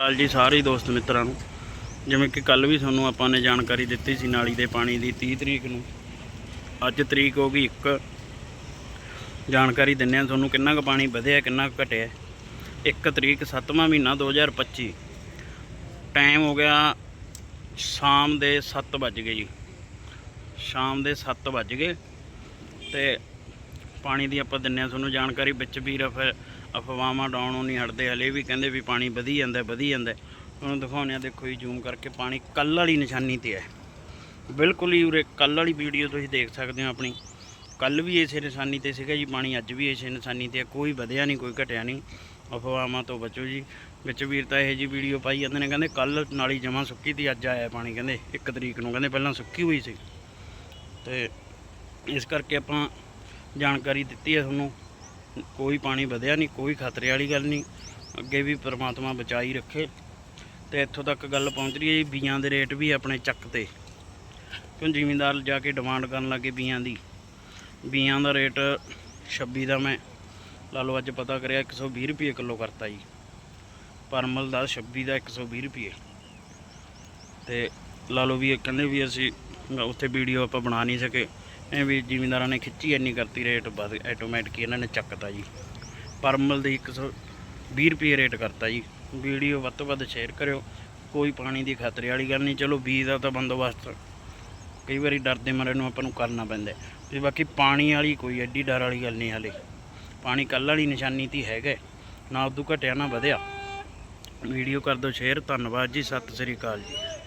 ਹਾਲ ਜੀ ਸਾਰੇ ਦੋਸਤ ਮਿੱਤਰਾਂ ਨੂੰ। ਜਿਵੇਂ ਕਿ ਕੱਲ ਵੀ ਤੁਹਾਨੂੰ ਆਪਾਂ ਨੇ ਜਾਣਕਾਰੀ ਦਿੱਤੀ ਸੀ ਨਾਲੀ ਦੇ ਪਾਣੀ ਦੀ 30 ਤਰੀਕ ਨੂੰ। ਅੱਜ ਤਰੀਕ ਹੋ ਗਈ 1 ਜਾਣਕਾਰੀ ਦਿੰਨੇ ਆ ਤੁਹਾਨੂੰ ਕਿੰਨਾ ਕੁ ਪਾਣੀ ਵਧਿਆ, ਕਿੰਨਾ ਕੁ ਘਟਿਆ। 1 ਤਰੀਕ 7ਵਾਂ ਮਹੀਨਾ 2025 ਟਾਈਮ ਹੋ ਗਿਆ ਸ਼ਾਮ ਦੇ 7 ਵੱਜ ਗਏ ਜੀ। ਸ਼ਾਮ ਦੇ 7 ਵੱਜ ਗਏ ਤੇ ਪਾਣੀ ਦੀ ਆਪਾਂ ਦਿੰਨੇ ਆ ਤੁਹਾਨੂੰ ਜਾਣਕਾਰੀ ਵਿੱਚ ਵੀਰ ਫਿਰ ਅਫਵਾਹਾਂ ਡਾਉਣੋਂ ਨਹੀਂ ਹਟਦੇ, ਹਲੇ ਵੀ ਕਹਿੰਦੇ ਵੀ ਪਾਣੀ ਵਧੀ ਜਾਂਦਾ ਵਧੀ ਜਾਂਦਾ ਤੁਹਾਨੂੰ ਦਿਖਾਉਂਦੇ ਆ ਦੇਖੋ ਜੀ ਜ਼ੂਮ ਕਰਕੇ ਪਾਣੀ ਕੱਲ ਵਾਲੀ ਨਿਸ਼ਾਨੀ ਤੇ ਹੈ। ਬਿਲਕੁਲ ਹੀ ਉਰੇ ਕੱਲ ਵਾਲੀ ਵੀਡੀਓ ਤੁਸੀਂ ਦੇਖ ਸਕਦੇ ਹੋ ਆਪਣੀ। ਕੱਲ ਵੀ ਇਸੇ ਨਿਸ਼ਾਨੀ ਤੇ ਸੀਗਾ ਜੀ, ਪਾਣੀ ਅੱਜ ਵੀ ਇਸੇ ਨਿਸ਼ਾਨੀ ਤੇ ਕੋਈ ਵਧਿਆ ਨਹੀਂ, ਕੋਈ ਘਟਿਆ ਨਹੀਂ। ਅਫਵਾਹਾਂ ਤੋਂ ਬਚੋ ਜੀ। ਵਿੱਚ ਵੀਰ ਤਾਂ ਇਹ ਜੀ ਵੀਡੀਓ ਪਾਈ ਜਾਂਦੇ ਨੇ, ਕਹਿੰਦੇ ਕੱਲ ਨਾਲੀ ਜਮਾ ਸੁੱਕੀ ਤੀ, ਅੱਜ ਆਇਆ ਪਾਣੀ, ਕਹਿੰਦੇ 1 ਤਰੀਕ ਨੂੰ, ਕਹਿੰਦੇ ਪਹਿਲਾਂ ਸੁੱਕੀ ਹੋਈ ਸੀ। ਤੇ ਇਸ ਕਰਕੇ ਆਪਾਂ ਜਾਣਕਾਰੀ ਦਿੱਤੀ ਹੈ ਤੁਹਾਨੂੰ। ਕੋਈ ਪਾਣੀ ਵਧਿਆ ਨਹੀਂ, ਕੋਈ ਖਤਰੇ ਵਾਲੀ ਗੱਲ ਨਹੀਂ। ਅੱਗੇ ਵੀ ਪ੍ਰਮਾਤਮਾ ਬਚਾਈ ਰੱਖੇ। ਤੇ ਇੱਥੋਂ ਤੱਕ ਗੱਲ ਪਹੁੰਚ ਰਹੀ ਹੈ ਜੀ, ਬੀਆਂ ਦੇ ਰੇਟ ਵੀ ਆਪਣੇ ਚੱਕ ਤੇ। ਕਿਉਂ ਜ਼ਿਮੀਂਦਾਰ ਜਾ ਕੇ ਡਿਮਾਂਡ ਕਰਨ ਲੱਗੇ ਬੀਆਂ ਦੀ? ਬੀਆਂ ਦਾ ਰੇਟ 26 ਦਾ ਮੈਂ, ਲਾ ਲਓ ਅੱਜ ਪਤਾ ਕਰਿਆ 120 ਰੁਪਏ ਕਿਲੋ ਕਰਤਾ ਜੀ। ਪਰਮਲ ਦਾ 26 ਦਾ 120 ਰੁਪਏ। ਤੇ ਲਾ ਲਓ ਵੀ ਇਹ ਕਹਿੰਦੇ ਵੀ ਅਸੀਂ ਉੱਥੇ ਵੀਡੀਓ ਆਪਾਂ ਬਣਾ ਨਹੀਂ ਸਕੇ। ਐ ਵੀ ਜ਼ਿਮੀਂਦਾਰਾਂ ਨੇ ਖਿੱਚੀ ਇੰਨੀ ਕਰਤੀ ਰੇਟ ਵੱਧ ਆਟੋਮੈਟਿਕ ਇਹਨਾਂ ਨੇ ਚੱਕਤਾ ਜੀ। ਪਰਮਲ ਦੀ 120 ਰੁਪਏ ਰੇਟ ਕਰਤਾ ਜੀ। ਵੀਡੀਓ ਵੱਧ ਤੋਂ ਵੱਧ ਸ਼ੇਅਰ ਕਰਿਓ, ਕੋਈ ਪਾਣੀ ਦੀ ਖਤਰੇ ਵਾਲੀ ਗੱਲ ਨਹੀਂ। ਚਲੋ ਬੀਜ ਦਾ ਤਾਂ ਬੰਦੋਬਸਤ ਕਈ ਵਾਰੀ ਡਰਦੇ ਮਾਰੇ ਨੂੰ ਆਪਾਂ ਨੂੰ ਕਰਨਾ ਪੈਂਦਾ। ਹੈ। ਤੇ ਬਾਕੀ ਪਾਣੀ ਵਾਲੀ ਕੋਈ ਐਡੀ ਡਰ ਵਾਲੀ ਗੱਲ ਨਹੀਂ ਹਾਲੇ। ਪਾਣੀ ਕੱਲ੍ਹ ਵਾਲੀ ਨਿਸ਼ਾਨੀ ਤੇ ਹੈਗਾ। ਨਾ ਉਦੋਂ ਘਟਿਆ ਨਾ ਵਧਿਆ। ਵੀਡੀਓ ਕਰ ਦਿਓ ਸ਼ੇਅਰ ਧੰਨਵਾਦ ਜੀ। ਸਤਿ ਸ੍ਰੀ ਅਕਾਲ ਜੀ।